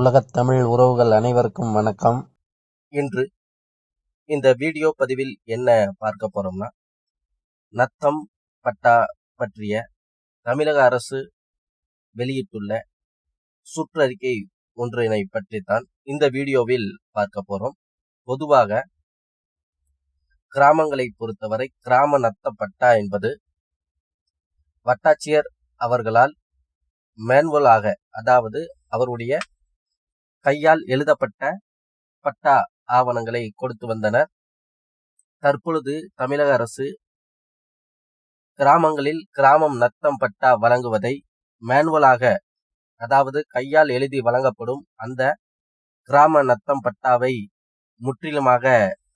உலகத் தமிழ் உறவுகள் அனைவருக்கும் வணக்கம். இன்று இந்த வீடியோ பதிவில் என்ன பார்க்க போறோம்னா நத்தம் பட்டா பற்றிய தமிழக அரசு வெளியிட்டுள்ள சுற்றறிக்கை ஒன்றினை பற்றித்தான் இந்த வீடியோவில் பார்க்க போறோம். பொதுவாக கிராமங்களை பொறுத்தவரை கிராம நத்த பட்டா என்பது வட்டாட்சியர் அவர்களால் மேன்வலாக அதாவது அவருடைய கையால் எழுதப்பட்ட பட்டா ஆவணங்களை கொடுத்து வந்தனர். தற்பொழுது தமிழக அரசு கிராமங்களில் கிராமம் நத்தம் பட்டா வழங்குவதை மேனுவலாக அதாவது கையால் எழுதி வழங்கப்படும் அந்த கிராம நத்தம் பட்டாவை முற்றிலுமாக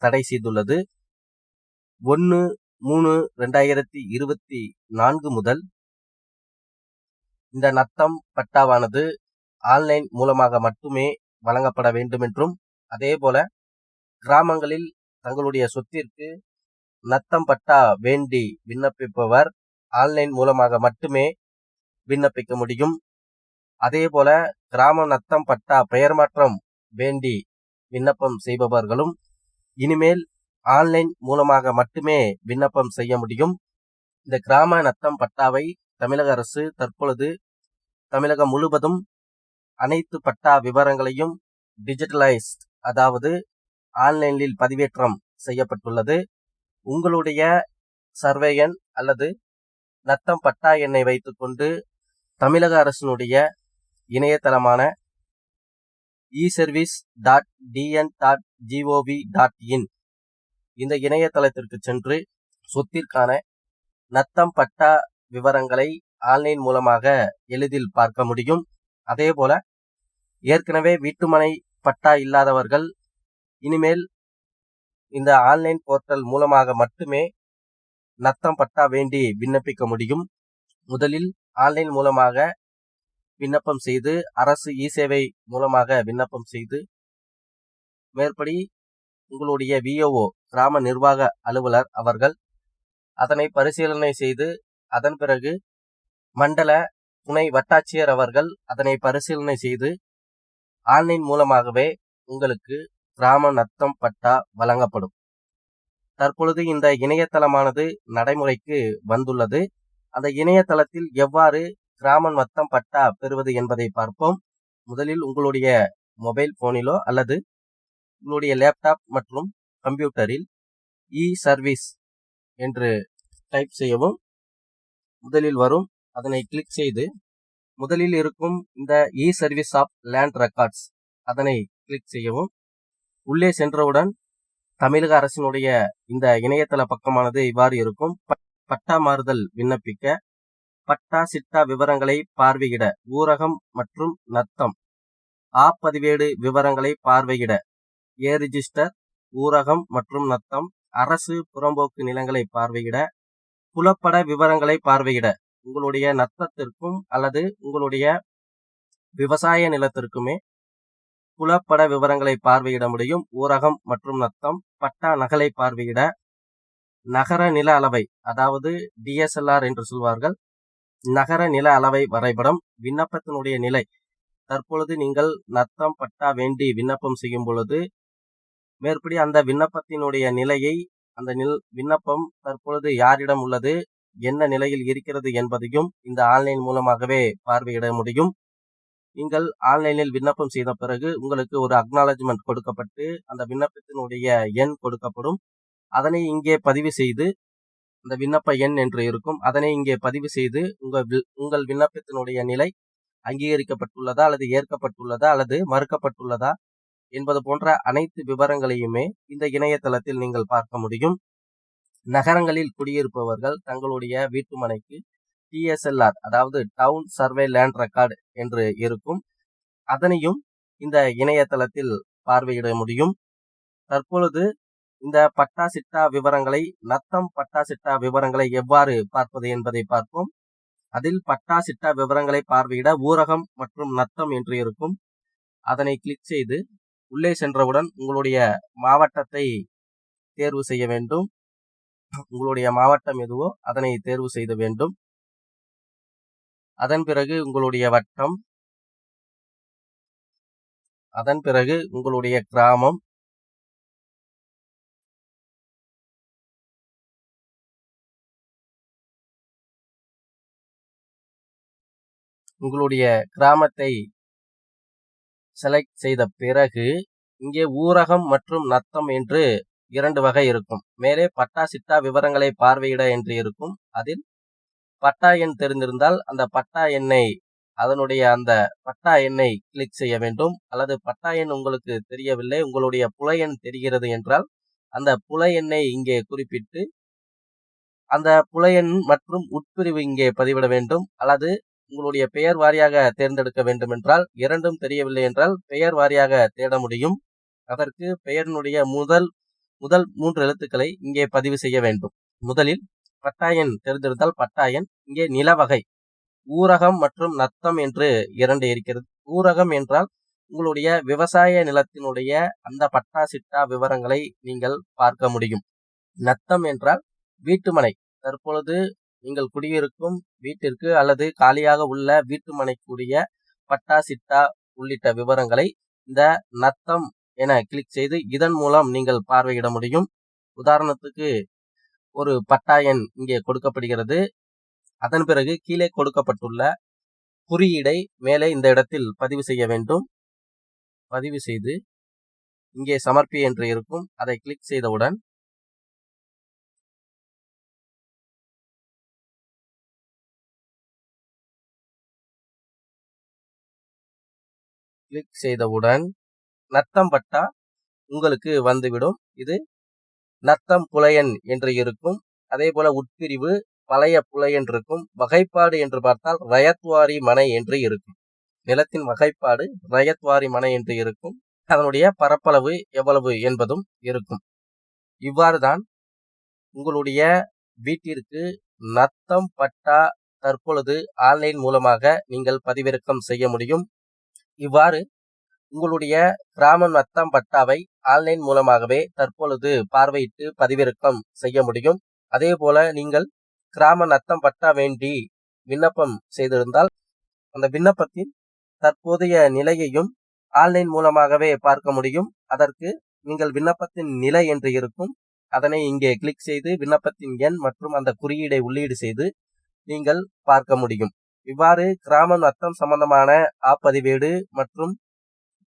தடை செய்துள்ளது. ஒன்று மூணு ரெண்டாயிரத்தி இருபத்தி நான்கு முதல் இந்த நத்தம் பட்டாவானது ஆன்லைன் மூலமாக மட்டுமே வழங்கப்பட வேண்டும் என்றும் அதே போல கிராமங்களில் தங்களுடைய சொத்திற்கு நத்தம் பட்டா வேண்டி விண்ணப்பிப்பவர் ஆன்லைன் மூலமாக மட்டுமே விண்ணப்பிக்க முடியும். அதே போல கிராம நத்தம் பட்டா பெயர் மாற்றம் வேண்டி விண்ணப்பம் செய்பவர்களும் இனிமேல் ஆன்லைன் மூலமாக மட்டுமே விண்ணப்பம் செய்ய முடியும். இந்த கிராம நத்தம் பட்டாவை தமிழக அரசு தற்பொழுது தமிழகம் முழுவதும் அனைத்து பட்டா விவரங்களையும் டிஜிட்டலைஸ்ட் அதாவது ஆன்லைனில் பதிவேற்றம் செய்யப்பட்டுள்ளது. உங்களுடைய சர்வே எண் அல்லது நத்தம் பட்டா எண்ணை வைத்துக்கொண்டு தமிழக அரசினுடைய இணையதளமான e service dot TN dot G O V dot in இந்த இணையதளத்திற்கு சென்று சொத்திற்கான நத்தம் பட்டா விவரங்களை ஆன்லைன் மூலமாக எளிதில் பார்க்க முடியும். அதே போல ஏற்கனவே வீட்டுமனை பட்டா இல்லாதவர்கள் இனிமேல் இந்த ஆன்லைன் போர்ட்டல் மூலமாக மட்டுமே நத்தம் பட்டா வேண்டி விண்ணப்பிக்க முடியும். முதலில் ஆன்லைன் மூலமாக விண்ணப்பம் செய்து அரசு இ சேவை மூலமாக விண்ணப்பம் செய்து மேற்படி உங்களுடைய விஓஓ கிராம நிர்வாக அலுவலர் அவர்கள் அதனை பரிசீலனை செய்து அதன் பிறகு மண்டல துணை வட்டாட்சியர் அவர்கள் அதனை பரிசீலனை செய்து ஆன்லைன் மூலமாகவே உங்களுக்கு கிராம நத்தம் பட்டா வழங்கப்படும். தற்பொழுது இந்த இணையதளமானது நடைமுறைக்கு வந்துள்ளது. அந்த இணையதளத்தில் எவ்வாறு கிராம நத்தம் பட்டா பெறுவது என்பதை பார்ப்போம். முதலில் உங்களுடைய மொபைல் போனிலோ அல்லது உங்களுடைய லேப்டாப் மற்றும் கம்ப்யூட்டரில் இ சர்வீஸ் என்று டைப் செய்யவும். முதலில் வரும் அதனை கிளிக் செய்து முதலில் இருக்கும் இந்த e service of land records அதனை கிளிக் செய்யவும். உள்ளே சென்றவுடன் தமிழக அரசினுடைய இந்த இணையதள பக்கமானது இவ்வாறு இருக்கும். பட்டா மாறுதல் விண்ணப்பிக்க பட்டா சிட்டா விவரங்களை பார்வையிட ஊரகம் மற்றும் நத்தம். ஆ பதிவேடு விவரங்களை பார்வையிட ஏ ரிஜிஸ்டர் ஊரகம் மற்றும் நத்தம். அரசு புறம்போக்கு நிலங்களை பார்வையிட புலப்பட விவரங்களை பார்வையிட. உங்களுடைய நத்தத்திற்கும் அல்லது உங்களுடைய விவசாய நிலத்திற்குமே புலப்பட விவரங்களை பார்வையிட முடியும். ஊரகம் மற்றும் நத்தம் பட்டா நகலை பார்வையிட நகர நில அளவை அதாவது டிஎஸ்எல்ஆர் என்று சொல்வார்கள். நகர நில அளவை வரைபடம் விண்ணப்பத்தினுடைய நிலை. தற்பொழுது நீங்கள் நத்தம் பட்டா வேண்டி விண்ணப்பம் செய்யும் பொழுது மேற்படி அந்த விண்ணப்பத்தினுடைய நிலையை அந்த நில் விண்ணப்பம் தற்பொழுது யாரிடம் உள்ளது? என்ன நிலையில் இருக்கிறது என்பதையும் இந்த ஆன்லைன் மூலமாகவே பார்வையிட முடியும். நீங்கள் ஆன்லைனில் விண்ணப்பம் செய்த பிறகு உங்களுக்கு ஒரு அக்னாலஜ்மெண்ட் கொடுக்கப்பட்டு அந்த விண்ணப்பத்தினுடைய எண் கொடுக்கப்படும். அதனை இங்கே பதிவு செய்து அந்த விண்ணப்ப எண் என்று இருக்கும். அதனை இங்கே பதிவு செய்து உங்கள் உங்கள் விண்ணப்பத்தினுடைய நிலை அங்கீகரிக்கப்பட்டுள்ளதா அல்லது ஏற்கப்பட்டுள்ளதா அல்லது மறுக்கப்பட்டுள்ளதா என்பது போன்ற அனைத்து விவரங்களையுமே இந்த இணையதளத்தில் நீங்கள் பார்க்க முடியும். நகரங்களில் குடியிருப்பவர்கள் தங்களுடைய வீட்டுமனைக்கு டிஎஸ்எல்ஆர் அதாவது டவுன் சர்வே லேண்ட் ரெக்கார்டு என்று இருக்கும். அதனையும் இந்த இணையதளத்தில் பார்வையிட முடியும். தற்பொழுது இந்த பட்டா சிட்டா விவரங்களை நத்தம் பட்டா சிட்டா விவரங்களை எவ்வாறு பார்ப்பது என்பதை பார்ப்போம். அதில் பட்டா சிட்டா விவரங்களை பார்வையிட ஊரகம் மற்றும் நத்தம் என்று இருக்கும். அதனை கிளிக் செய்து உள்ளே சென்றவுடன் உங்களுடைய மாவட்டத்தை தேர்வு செய்ய வேண்டும். உங்களுடைய மாவட்டம் எதுவோ அதனை தேர்வு செய்த வேண்டும். அதன் பிறகு உங்களுடைய வட்டம். அதன் பிறகு உங்களுடைய கிராமம். உங்களுடைய கிராமத்தை செலக்ட் செய்த பிறகு இங்கே ஊரகம் மற்றும் நத்தம் என்று இரண்டு வகை இருக்கும். மேலே பட்டா சிட்டா விவரங்களை பார்வையிட என்று இருக்கும். அதில் பட்டா எண் தெரிந்திருந்தால் அந்த பட்டா எண்ணை அதனுடைய அந்த பட்டா எண்ணை கிளிக் செய்ய வேண்டும். அல்லது பட்டா எண் உங்களுக்கு தெரியவில்லை உங்களுடைய புல எண் தெரிகிறது என்றால் அந்த புல எண்ணை இங்கே குறிப்பிட்டு அந்த புல எண் மற்றும் உட்பிரிவு இங்கே பதிவிட வேண்டும். அல்லது உங்களுடைய பெயர் வாரியாக தேர்ந்தெடுக்க வேண்டும் என்றால் இரண்டும் தெரியவில்லை என்றால் பெயர் வாரியாக தேட முடியும். அதற்கு பெயரினுடைய முதல் முதல் மூன்று எழுத்துக்களை இங்கே பதிவு செய்ய வேண்டும். முதலில் பட்டாயன் தெரிந்திருந்தால் பட்டாயன் இங்கே நிலவகை. ஊரகம் மற்றும் நத்தம் என்று இரண்டு இருக்கிறது. ஊரகம் என்றால் உங்களுடைய விவசாய நிலத்தினுடைய அந்த பட்டா சிட்டா விவரங்களை நீங்கள் பார்க்க முடியும். நத்தம் என்றால் வீட்டுமனை. தற்பொழுது நீங்கள் குடியிருக்கும் வீட்டிற்கு அல்லது காலியாக உள்ள வீட்டுமனைக்குரிய பட்டா சிட்டா உள்ளிட்ட விவரங்களை இந்த நத்தம் என கிளிக் செய்து இதன் மூலம் நீங்கள் பார்வையிட முடியும். உதாரணத்துக்கு ஒரு பட்டா எண் இங்கே கொடுக்கப்படுகிறது. அதன் பிறகு கீழே கொடுக்கப்பட்டுள்ள குறியீடை மேலே இந்த இடத்தில் பதிவு செய்ய வேண்டும். பதிவு செய்து இங்கே சமர்ப்பி என்று இருக்கும். அதை கிளிக் செய்தவுடன் கிளிக் செய்தவுடன் நத்தம் பட்டா உங்களுக்கு வந்துவிடும். இது நத்தம் புலையன் என்று இருக்கும். அதே போல உட்பிரிவு பழைய புலையன் இருக்கும். வகைப்பாடு என்று பார்த்தால் ரயத்வாரி மனை என்று இருக்கும். நிலத்தின் வகைப்பாடு ரயத்வாரி மனை என்று இருக்கும். அதனுடைய பரப்பளவு எவ்வளவு என்பதும் இருக்கும். இவ்வாறு தான் உங்களுடைய வீட்டிற்கு நத்தம் பட்டா தற்பொழுது ஆன்லைன் மூலமாக நீங்கள் பதிவிறக்கம் செய்ய முடியும். இவ்வாறு உங்களுடைய கிராம நத்தம் பட்டாவை ஆன்லைன் மூலமாகவே தற்பொழுது பார்வையிட்டு பதிவிறக்கம் செய்ய முடியும். அதே போல நீங்கள் கிராம நத்தம் பட்டா வேண்டி விண்ணப்பம் செய்திருந்தால் அந்த விண்ணப்பத்தின் தற்போதைய நிலையையும் ஆன்லைன் மூலமாகவே பார்க்க முடியும். அதற்கு நீங்கள் விண்ணப்பத்தின் நிலை என்று இருக்கும். அதனை இங்கே கிளிக் செய்து விண்ணப்பத்தின் எண் மற்றும் அந்த குறியீடை உள்ளீடு செய்து நீங்கள் பார்க்க முடியும். இவ்வாறு கிராம நத்தம் சம்பந்தமான ஆப்பதிவேடு மற்றும்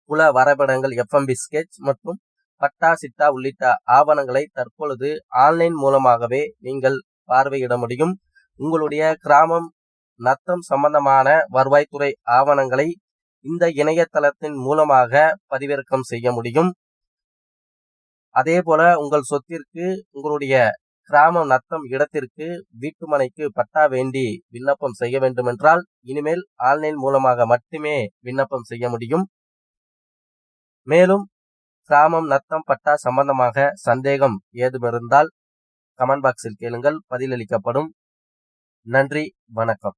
புல வரைபடங்கள் எஃப்எம்பி ஸ்கெச் மற்றும் பட்டா சிட்டா உள்ளிட்ட ஆவணங்களை தற்பொழுது ஆன்லைன் மூலமாகவே நீங்கள் பார்வையிட முடியும். உங்களுடைய கிராமம் நத்தம் சம்பந்தமான வருவாய்த்துறை ஆவணங்களை இந்த இணையதளத்தின் மூலமாக பதிவிறக்கம் செய்ய முடியும். அதே போல உங்கள் சொத்திற்கு உங்களுடைய கிராமம் நத்தம் இடத்திற்கு வீட்டுமனைக்கு பட்டா வேண்டி விண்ணப்பம் செய்ய வேண்டுமென்றால் இனிமேல் ஆன்லைன் மூலமாக மட்டுமே விண்ணப்பம் செய்ய முடியும். மேலும் கிராமம் நத்தம் பட்டா சம்பந்தமாக சந்தேகம் ஏதுமிருந்தால் கமெண்ட் பாக்ஸில் கேளுங்கள். பதிலளிக்கப்படும். நன்றி வணக்கம்.